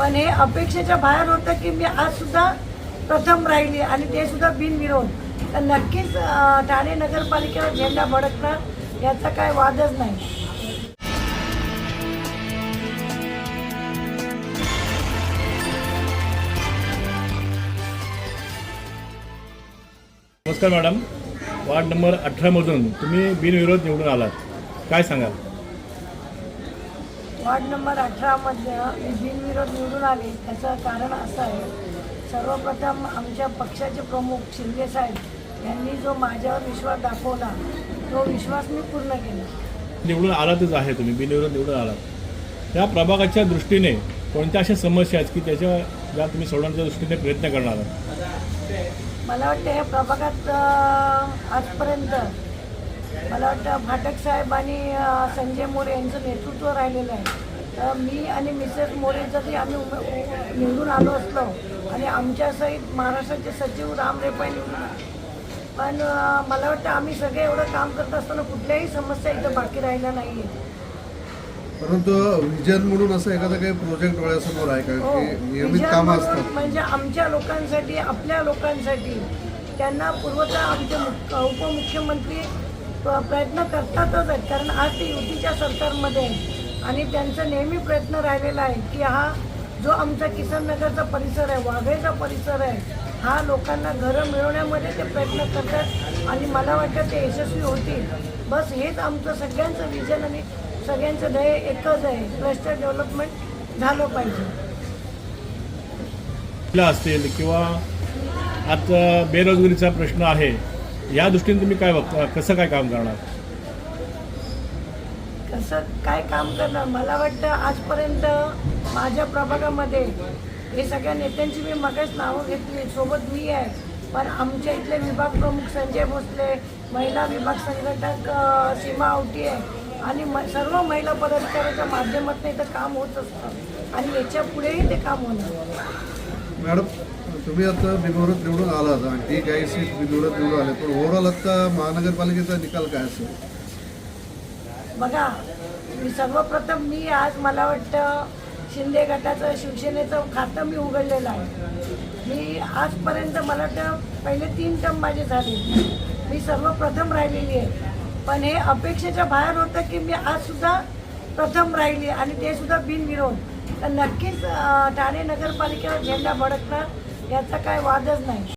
पण हे अपेक्षेच्या बाहेर होतं की मी आज सुद्धा प्रथम राहिली आणि ते सुद्धा बिनविरोध. तर नक्कीच ठाणे नगरपालिकेवर झेंडा भडकणार याचा काय वादच नाही. नमस्कार मॅडम. वार्ड नंबर अठरामधून तुम्ही बिनविरोध निवडून आलात. काय सांगाल? वार्ड नंबर अठरामधलं मी बिनविरोध निवडून आले. त्याचं कारण असं आहे सर्वप्रथम आमच्या पक्षाचे प्रमुख शिंदे साहेब यांनी जो माझ्यावर विश्वास दाखवला तो विश्वास मी पूर्ण केला. निवडून आलातच आहे तुम्ही बिनविरोध निवडून आलात. त्या प्रभागाच्या दृष्टीने कोणत्या अशा समस्या आहेत की त्याच्या ज्या तुम्ही सोडवण्याच्या दृष्टीने प्रयत्न करणार आहात? मला वाटतं या प्रभागात आजपर्यंत मला वाटतं फाटक साहेब आणि संजय मोरे यांचं नेतृत्व राहिलेलं आहे तर मी आणि मिसेस मोरे जरी आम्ही निवडून आलो असलो आणि आमच्यासहित महाराष्ट्राचे सचिव राम रेपाई निवडून आले. पण अं, मला वाटतं आम्ही सगळे एवढं काम करत असताना कुठल्याही समस्या इथं बाकी राहिल्या नाही परंतु विजन म्हणून असं एखादा काही प्रोजेक्ट डोळ्यासमोर आहे का हो. की नियमित कामं असतात म्हणजे आमच्या लोकांसाठी आपल्या लोकांसाठी त्यांना पूर्वतः आमचे मुख- उपमुख्यमंत्री प्रयत्न करतातच आहेत. कारण आज ते युतीच्या सरकारमध्ये आणि त्यांचा नेहमी प्रयत्न राहिलेला आहे की हा जो आमचा किसन नगरचा परिसर आहे वाघेचा परिसर आहे हा लोकांना घरं मिळवण्यामध्ये ते प्रयत्न करतात आणि मला वाटतं ते यशस्वी होतील. बस हेच आमचं सगळ्यांचं विजन आणि सगळ्यांचं ध्येय एकच आहे. क्लस्टर डेव्हलपमेंट झालं पाहिजे. असतील किंवा आता बेरोजगारीचा प्रश्न आहे. या दृष्टीने तुम्ही काय बघता कसं काय काम करणार? कसं काय काम करणार? मला वाटतं आजपर्यंत माझ्या प्रभागामध्ये हे सगळ्या नेत्यांची मी मगच नावं घेतली. सोबत मी आहे. पण आमच्या इथले विभाग प्रमुख संजय भोसले महिला विभाग संघटक सीमा आवटी आहे. आणि म सर्व महिला पदाधिकाऱ्याच्या माध्यमातून इथं काम होत असतं. आणि याच्या पुढेही ते काम होणार. मॅडम तुम्ही आता बिनविरोध निवडून आलात आणि ती काही सीट बिनविरोध निवडून आले. पण ओव्हरऑल आता महानगरपालिकेचा निकाल काय असेल? बघा मी सर्वप्रथम मी आज मला वाटतं शिंदे गटाचं शिवसेनेचं खातं मी उघडलेलं आहे. मी आजपर्यंत मला वाटतं पहिले तीन टर्म माझे झाले. मी सर्वप्रथम राहिलेली आहे. पण हे अपेक्षेच्या बाहेर होतं की मी आज सुद्धा प्रथम राहिली आणि ते सुद्धा बिनविरोध. तर नक्कीच अं, ठाणे नगरपालिकेवर झेंडा भडकणार. याचा काय वादच नाही